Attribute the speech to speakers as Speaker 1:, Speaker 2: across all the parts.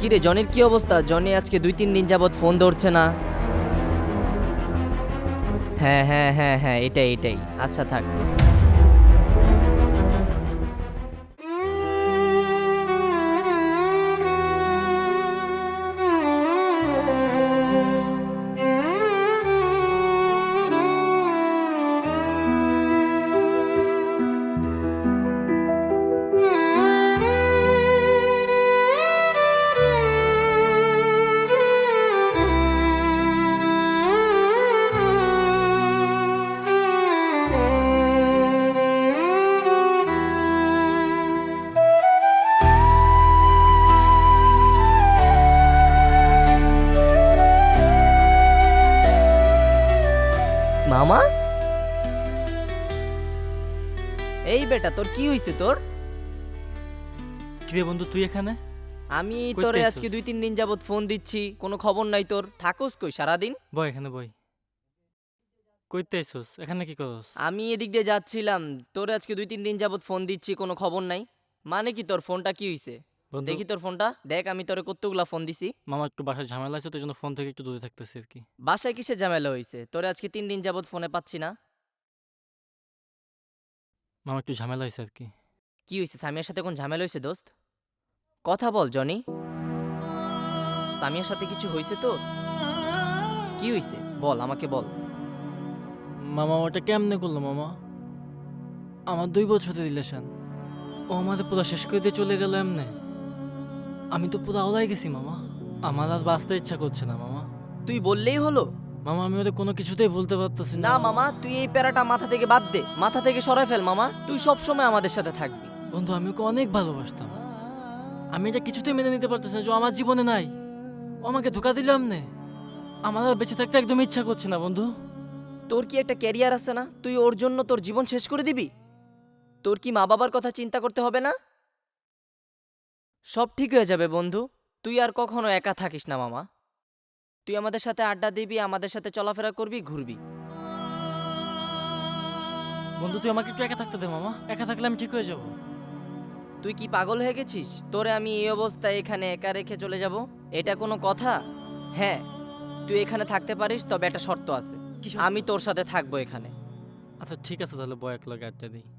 Speaker 1: কি জনের জনির কি অবস্থা? জনি আজকে দুই তিন দিন যাবৎ ফোন ধরছে না। হ্যাঁ হ্যাঁ হ্যাঁ হ্যাঁ এটাই এটাই। আচ্ছা থাক। মামা এই বেটা তোর কি হয়েছে তোর?
Speaker 2: কিরে বন্ধু তুই এখানে?
Speaker 1: আমি তোরে আজকে দুই তিন দিন যাবত ফোন দিচ্ছি কোনো খবর নাই তোর। থাকোস কই সারাদিন?
Speaker 2: বই এখানে বই কইতে আইছস এখানে কি করস?
Speaker 1: আমি এদিক দিয়ে যাচ্ছিলাম তোরে আজকে দুই তিন দিন যাবত ফোন দিচ্ছি কোনো খবর নাই। মানে কি তোর ফোনটা কি হইছে? দেখি তোর ফোনটা। দেখ আমি তোরে কতগুলা ফোন দিছি।
Speaker 2: মামা একটু বাসায় ঝামেলা আছে তো এই জন্য ফোন থেকে একটু দূরে থাকতেছি আর কি।
Speaker 1: বাসায় কিসে ঝামেলা হইছে? তোরে আজকে তিন দিন যাবত ফোনে পাচ্ছি না।
Speaker 2: মামা একটু ঝামেলা হয়েছে আর কি।
Speaker 1: কি হইছে? সামিয়ার সাথে কোন ঝামেলা হইছে দোস্ত? কথা বল জনি। সামিয়ার সাথে কিছু হইছে তো? কি হইছে? বল আমাকে বল।
Speaker 2: মামা ওটা কেমনে করল মামা? আমার দুই বছরের রিলেশন। ও আমাদের পুরো শেষ করে দিয়ে চলে গেল এমনে। আমি তো পুরো আওলাই গেছি মামা। আমার আর বাঁচতে ইচ্ছা করছে না মামা।
Speaker 1: তুই বললেই হলো।
Speaker 2: মামা আমি ওদের কোনো কিছুতেই বলতে পারতেছি
Speaker 1: না। মামা তুই এই প্যারাটা মাথা থেকে বাদ দে। মাথা থেকে সরাই ফেল মামা। তুই সব সময় আমাদের সাথে থাকবি।
Speaker 2: বন্ধু আমি ওকে অনেক ভালোবাসতাম। আমি এটা কিছুতেই মেনে নিতে পারতেছি না যে আমার জীবনে নাই। ও আমাকে ধোকা দিল এমনে আমার আর বেঁচে থাকতে একদম ইচ্ছা করছে না বন্ধু।
Speaker 1: তোর কি একটা ক্যারিয়ার আছে না? তুই ওর জন্য তোর জীবন শেষ করে দিবি? তোর কি মা বাবার কথা চিন্তা করতে হবে না? সব ঠিক হয়ে যাবে বন্ধু। তুই আর কখনো একা থাকিস না মামা। তুই আমাদের সাথে আড্ডা দিবি আমাদের সাথে চলাফেরা করবি ঘুরবি।
Speaker 2: বন্ধু তুই আমাকে একটু একা থাকতে দে মামা। একা থাকলে আমি ঠিক হয়ে যাব।
Speaker 1: তুই কি পাগল হয়ে গেছিস? তোরে আমি এই অবস্থায় এখানে একা রেখে চলে যাব? এটা কোনো কথা? হ্যাঁ তুই এখানে থাকতে পারিস তবে একটা শর্ত আছে। আমি তোর সাথে থাকব এখানে।
Speaker 2: আচ্ছা ঠিক আছে তাহলে বয় এক লগে আড্ডা দিই।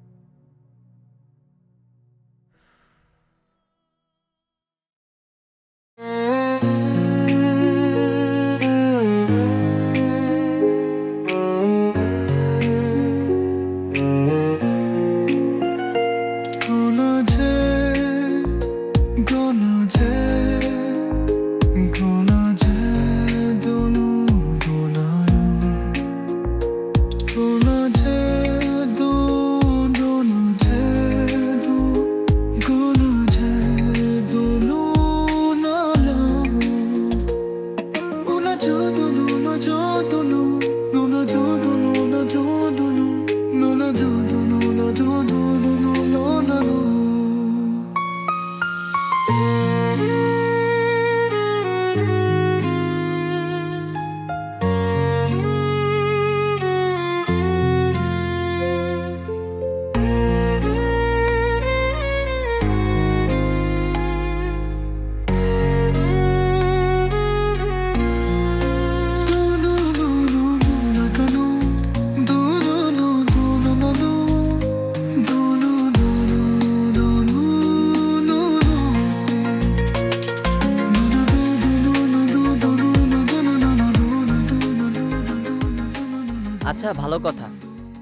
Speaker 1: আচ্ছা ভালো কথা।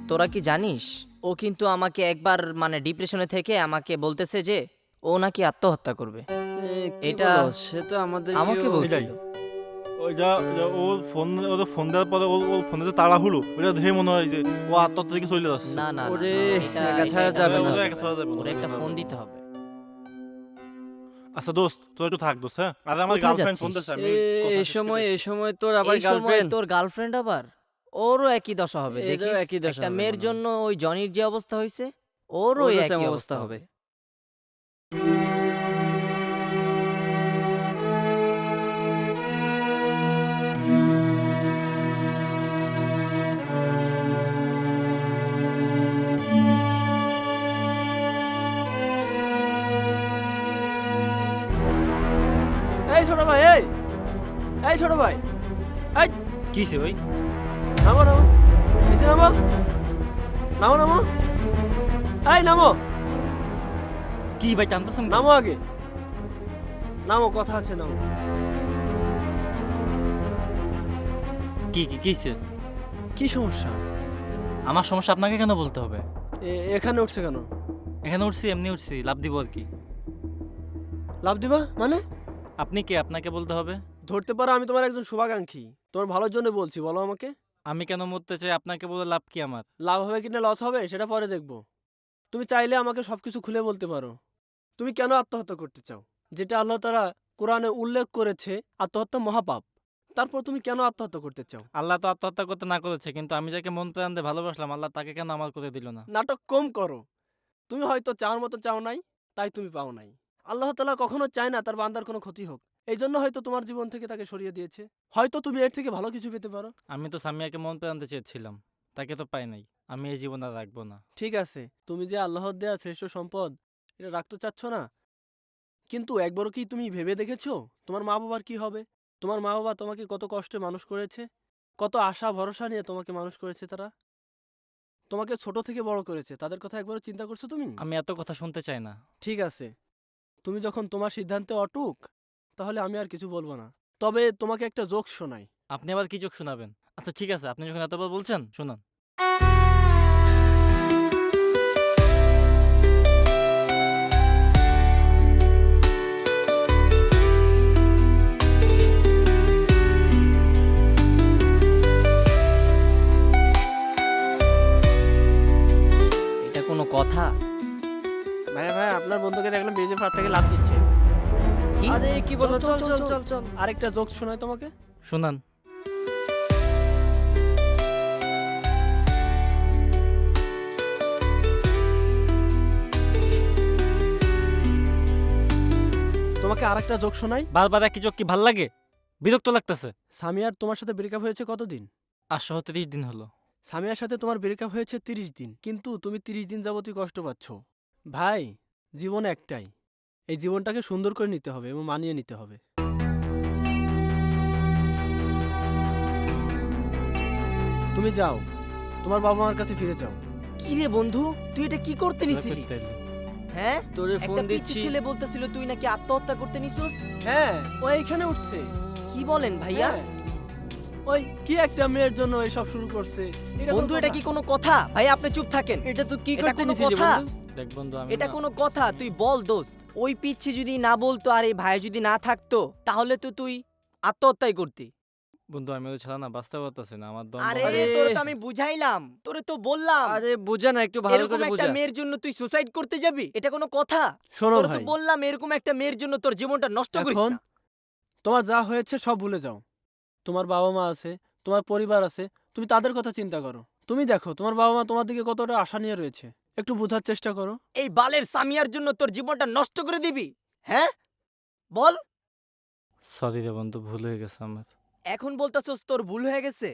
Speaker 1: তোরা কি জানিস ও কিন্তু আমাকে একবার মানে ডিপ্রেশনে থেকে আমাকে বলতেছে যে ও নাকি আত্মহত্যা করবে। এটা
Speaker 3: সে তো আমাদের
Speaker 1: আমাকে বলছিল।
Speaker 4: ওইটা ওইটা ওর ফোন ওদের ফোন দেওয়ার পরে ওর ফোনে যে তাড়া হলো ওইটা দেখে মনে হয় যে ও আত্মহত্যা থেকে চলে যাচ্ছে।
Speaker 1: না না
Speaker 3: ওরে,
Speaker 1: এটা-
Speaker 3: একা ছাড়া যাবে না।
Speaker 1: হবে
Speaker 4: একা ছাড়া যাবে না,
Speaker 1: ওর একটা ফোন দিতে হবে।
Speaker 4: আচ্ছা দোস্ত তোর একটু থাক দোস্ত হ্যাঁ? আরে আমার গার্লফ্রেন্ড ফোন? দিচ্ছে আমি
Speaker 3: এই সময় এই সময় তোর আবার গার্লফ্রেন্ড
Speaker 1: তোর গার্লফ্রেন্ড আবার? ওরও একই দশা হবে
Speaker 3: এরও
Speaker 1: দেখিস?
Speaker 3: একই দশা
Speaker 1: একটা
Speaker 3: হবে
Speaker 1: মেয়ের
Speaker 3: মনে হয়।
Speaker 1: জন্য ওই জনির যে অবস্থা হয়েছে ওরও
Speaker 3: ওরও
Speaker 1: একই অবস্থা হবে।
Speaker 3: এই ছোট ভাই এই এই ছোট ভাই এই
Speaker 4: কিসে ভাই?
Speaker 3: নামো নামো। নিচে নামো। নামো নামো। এই নামো।
Speaker 2: কি ভাই টানতেছেন
Speaker 3: নামো আগে। নামো কথা আছে নামো।
Speaker 2: কি কি কিসে
Speaker 3: কি সমস্যা?
Speaker 2: আমার সমস্যা আপনাকে কেন বলতে হবে?
Speaker 3: এ- এখানে উঠছে কেন?
Speaker 2: এখানে উঠছি এমনি উঠছি লাভ দিব আর কি।
Speaker 3: লাভ দিবা? মানে?
Speaker 2: আপনি কে আপনাকে বলতে হবে?
Speaker 3: ধরতে পারো আমি তোমার একজন শুভাকাঙ্ক্ষী। তোমার ভালোর জন্য বলছি বলো আমাকে।
Speaker 2: আমি কেন মরতে চাই? আপনাকে বলে লাভ কি আমার?
Speaker 3: লাভ হবে কিনা লস হবে সেটা পরে দেখব। তুমি চাইলে আমাকে সবকিছু খুলে বলতে পারো। তুমি কেন আত্মহত্যা করতে চাও? যেটা আল্লাহ তারা কোরআনে উল্লেখ করেছে আত্মহত্যা মহাপাপ। তারপর তুমি কেন আত্মহত্যা করতে চাও?
Speaker 2: আল্লাহ তো আত্মহত্যা করতে না করেছে কিন্তু আমি যাকে মন প্রাণে ভালোবাসলাম আল্লাহ তাকে কেন আমার করে দিল না?
Speaker 3: নাটক কম করো। তুমি হয়তো চাওয়ার মতো চাও নাই তাই তুমি পাও নাই। আল্লাহ তালা কখনো চায় না তার বান্দার কোনো ক্ষতি হোক। এই জন্য হয়তো তোমার জীবন থেকে তাকে সরিয়ে দিয়েছে। হয়তো তুমি এর থেকে ভালো কিছু পেতে পারো।
Speaker 2: আমি তো সামিয়াকে মন প্রাণতে চেয়েছিলাম। তাকে তো পাই নাই। আমি এই জীবন আর রাখব না।
Speaker 3: ঠিক আছে তুমি যে আল্লাহর দেয়া শ্রেষ্ঠ সম্পদ এটা রাখতে চাচ্ছ না? কিন্তু একবারও কি তুমি ভেবে দেখেছ? তোমার মা বাবার কি হবে? তোমার মা বাবা তোমাকে কত কষ্টে মানুষ করেছে? কত আশা ভরসা নিয়ে তোমাকে মানুষ করেছে তারা? তোমাকে ছোট থেকে বড় করেছে। তাদের কথা একবারও চিন্তা করছ তুমি?
Speaker 2: আমি এত কথা শুনতে চাই না।
Speaker 3: ঠিক আছে। তুমি যখন তোমার সিদ্ধান্তে অটুক তাহলে আমি আর কিছু বলব না। তবে তোমাকে একটা জোক শোনাই।
Speaker 2: আপনি আবার কি চোখ শোনাবেন? আচ্ছা ঠিক আছে। আপনি যখন এতবার বলছেন শোনান।
Speaker 1: এটা কোনো কথা?
Speaker 3: ভাই ভাই আপনার বন্ধুকে দেখলাম বেজে ফার থেকে লাভ দিচ্ছে।
Speaker 1: কি?
Speaker 3: আরে কি বলো?
Speaker 1: চল,
Speaker 3: চল
Speaker 1: চল,
Speaker 3: চল আরেকটা জোক শোনাই তোমাকে?
Speaker 2: শোনান।
Speaker 3: তোমাকে আরেকটা জোক শোনাই?
Speaker 2: বারবার একই চোখ কি ভালো লাগে? বিরক্ত লাগতেছে।
Speaker 3: সামিয়ার তোমার সাথে ব্রেকআপ হয়েছে কতদিন?
Speaker 2: আর সহ তিরিশ দিন হলো।
Speaker 3: সামিয়ার সাথে তোমার ব্রেকআপ হয়েছে তিরিশ দিন। কিন্তু তুমি তিরিশ দিন যাবতই কষ্ট পাচ্ছ। ভাই জীবন একটাই। এই জীবনটাকে সুন্দর করে নিতে হবে এবং মানিয়ে নিতে হবে। তুমি যাও। তোমার বাবা মার কাছে ফিরে যাও।
Speaker 1: কি রে বন্ধু? তুই এটা কি করতে নিছিলি। হ্যাঁ?
Speaker 2: তোরে
Speaker 1: একটা পিচ্ছি ছেলে বলতেছিল তুই নাকি আত্মহত্যা করতে নিছিস?
Speaker 3: হ্যাঁ ও এইখানে উঠছে।
Speaker 1: কি বলেন ভাইয়া?
Speaker 3: হ্যাঁ। ওই কি একটা মেয়ের জন্য এসব শুরু করছে?
Speaker 1: বন্ধু এটা
Speaker 3: কথা?
Speaker 1: কি কোনো কথা? ভাই আপনি চুপ থাকেন।
Speaker 3: এটা তো কি
Speaker 1: এটা
Speaker 3: করতে
Speaker 1: কোনো
Speaker 3: নিছিলি
Speaker 1: কথা?
Speaker 3: বন্ধু?
Speaker 2: দেখ বন্ধু আমি
Speaker 1: এটা কোনো কথা তুই বল দোস্ত। ওই পিচ্ছি যদি না বলতো আর এই ভাই যদি না থাকতো তাহলে তো তুই আত্মহত্যাই করতি।
Speaker 2: বন্ধু আমি ওই ছাড়া না বাঁচতে পারতেছি না আমার দম
Speaker 1: আরে। তোরে তো আমি বুঝাইলাম তোরে তো বললাম।
Speaker 3: আরে বুঝা না একটু ভালো
Speaker 1: এরকম
Speaker 3: করে
Speaker 1: একটা
Speaker 3: বুঝা।
Speaker 1: মেয়ের জন্য তুই সুসাইড করতে যাবি? এটা কোনো কথা?
Speaker 3: শোনো
Speaker 1: তোরে তো
Speaker 3: ভাই।
Speaker 1: বললাম এরকম একটা মেয়ের জন্য তোর জীবনটা নষ্ট করিস
Speaker 3: এখন
Speaker 1: না।
Speaker 3: তোমার যা হয়েছে সব ভুলে যাও। তোমার বাবা মা আছে তোমার পরিবার আছে তুমি তাদের কথা চিন্তা করো। তুমি দেখো তোমার বাবা মা তোমার দিকে কতটা আশা নিয়ে রয়েছে। একটু বোঝার চেষ্টা করো।
Speaker 1: এই বালের সামিয়ার জন্য তোর জীবনটা নষ্ট করে দিবি হ্যাঁ? বল।
Speaker 2: সরি রে বন্ধু ভুল হয়ে গেছে আমার।
Speaker 1: এখন বলতাছস তোর ভুল হয়ে গেছে?